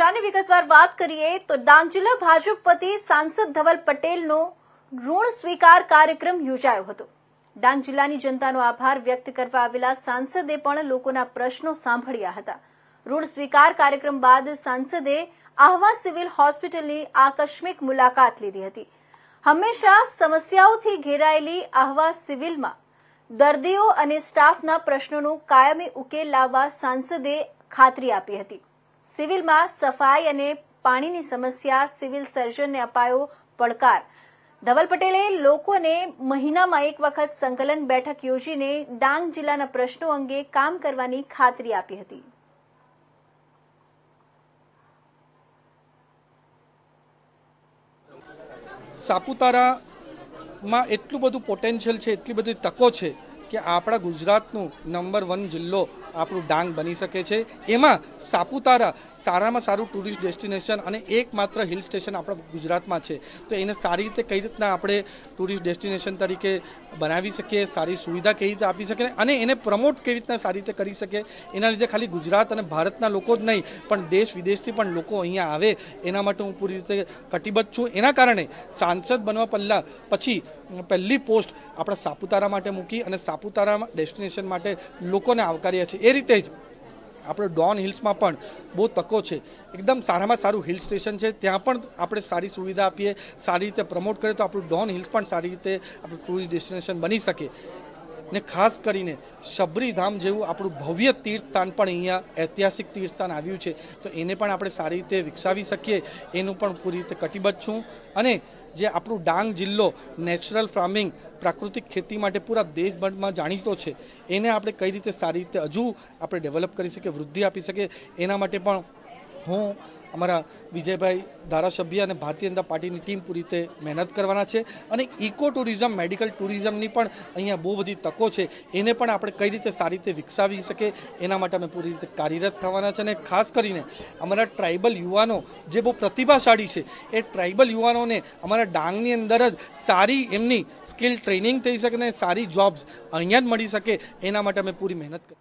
સમાચારની વિગતવાર વાત કરીએ તો ડાંગ જિલ્લા ભાજપ વતી સાંસદ ધવલ પટેલનો ઋણ સ્વીકાર કાર્યક્રમ યોજાયો હતો. ડાંગ જિલ્લાની જનતાનો આભાર વ્યક્ત કરવા આવેલા સાંસદે પણ લોકોના પ્રશ્નો સાંભળ્યા હતા. ઋણ સ્વીકાર કાર્યક્રમ બાદ સાંસદે આહવા સિવિલ હોસ્પિટલની આકસ્મિક મુલાકાત લીધી હતી. હંમેશા સમસ્યાઓથી ઘેરાયેલી આહવા સિવિલમાં દર્દીઓ અને સ્ટાફના પ્રશ્નોનો કાયમી ઉકેલ લાવવા સાંસદે ખાતરી આપી હતી. સિવિલમાં સફાઈ અને પાણીની સમસ્યા સિવિલ સર્જનને અપાયો પડકાર. ધવલ પટેલે લોકોને મહિનામાં એક વખત સંકલન બેઠક યોજીને ડાંગ જિલ્લાના પ્રશ્નો અંગે કામ કરવાની ખાતરી આપી હતી. સાપુતારામાં એટલું બધું પોટેન્શિયલ છે, એટલી બધી તકો છે કે આપણા ગુજરાતનું નંબર વન જિલ્લો આપણું ડાંગ બની શકે છે. એમાં સાપુતારા સારામાં સારું ટુરિસ્ટ ડેસ્ટિનેશન અને એકમાત્ર હિલ સ્ટેશન આપણા ગુજરાતમાં છે. તો એને સારી રીતે કઈ રીતના આપણે ટુરિસ્ટ ડેસ્ટિનેશન તરીકે બનાવી શકીએ, સારી સુવિધા કઈ રીતે આપી શકીએ અને એને પ્રમોટ કેવી રીતના સારી રીતે કરી શકીએ, એના લીધે ખાલી ગુજરાત અને ભારતના લોકો જ નહીં, પણ દેશ વિદેશથી પણ લોકો અહીંયા આવે. એના માટે હું પૂરી રીતે કટિબદ્ધ છું. એના કારણે સાંસદ બનવા પહેલાં પછી પહેલી પોસ્ટ આપણા સાપુતારા માટે મૂકી અને સાપુતારામાં ડેસ્ટિનેશન માટે લોકોને આવકાર્યા છે. એ રીતે જ આપણે ડોન હિલ્સમાં પણ બહુ તકો છે. એકદમ સારામાં સારું હિલ સ્ટેશન છે. ત્યાં પણ આપણે સારી સુવિધા આપીએ, સારી રીતે પ્રમોટ કરીએ તો આપણું ડોન હિલ્સ પણ સારી રીતે આપણું ટુરિસ્ટ ડેસ્ટિનેશન બની શકે. ને ખાસ કરીને શબરીધામ જેવું આપણું ભવ્ય તીર્થસ્થાન પણ અહીંયા ઐતિહાસિક તીર્થસ્થાન આવ્યું છે. તો એને પણ આપણે સારી રીતે વિકસાવી શકીએ. એનું પણ પૂરી રીતે કટિબદ્ધ છું. અને જે આપણું ડાંગ જિલ્લો નેચરલ ફાર્મિંગ પ્રાકૃતિક ખેતી માટે પૂરા દેશભરમાં જાણીતો છે, એને આપણે કઈ રીતે સારી રીતે હજુ આપણે ડેવલપ કરી શકીએ, વૃદ્ધિ આપી શકીએ, એના માટે પણ હું અમારા વિજયભાઈ ધારાસભ્ય અને ભારતીય જનતા પાર્ટીની ટીમ પૂરી રીતે મહેનત કરવાના છે અને ઇકો ટુરિઝમ, મેડિકલ ટુરિઝમની પણ અહીંયા બહુ બધી તકો છે. એને પણ આપણે કઈ રીતે સારી રીતે વિકસાવી શકીએ એના માટે અમે પૂરી રીતે કાર્યરત થવાના છે અને ખાસ કરીને અમારા ટ્રાઇબલ યુવાનો જે બહુ પ્રતિભાશાળી છે, એ ટ્રાઇબલ યુવાનોને અમારા ડાંગની અંદર જ સારી એમની સ્કિલ ટ્રેનિંગ થઈ શકે ને સારી જોબ્સ અહીંયા જ મળી શકે એના માટે અમે પૂરી મહેનત કરી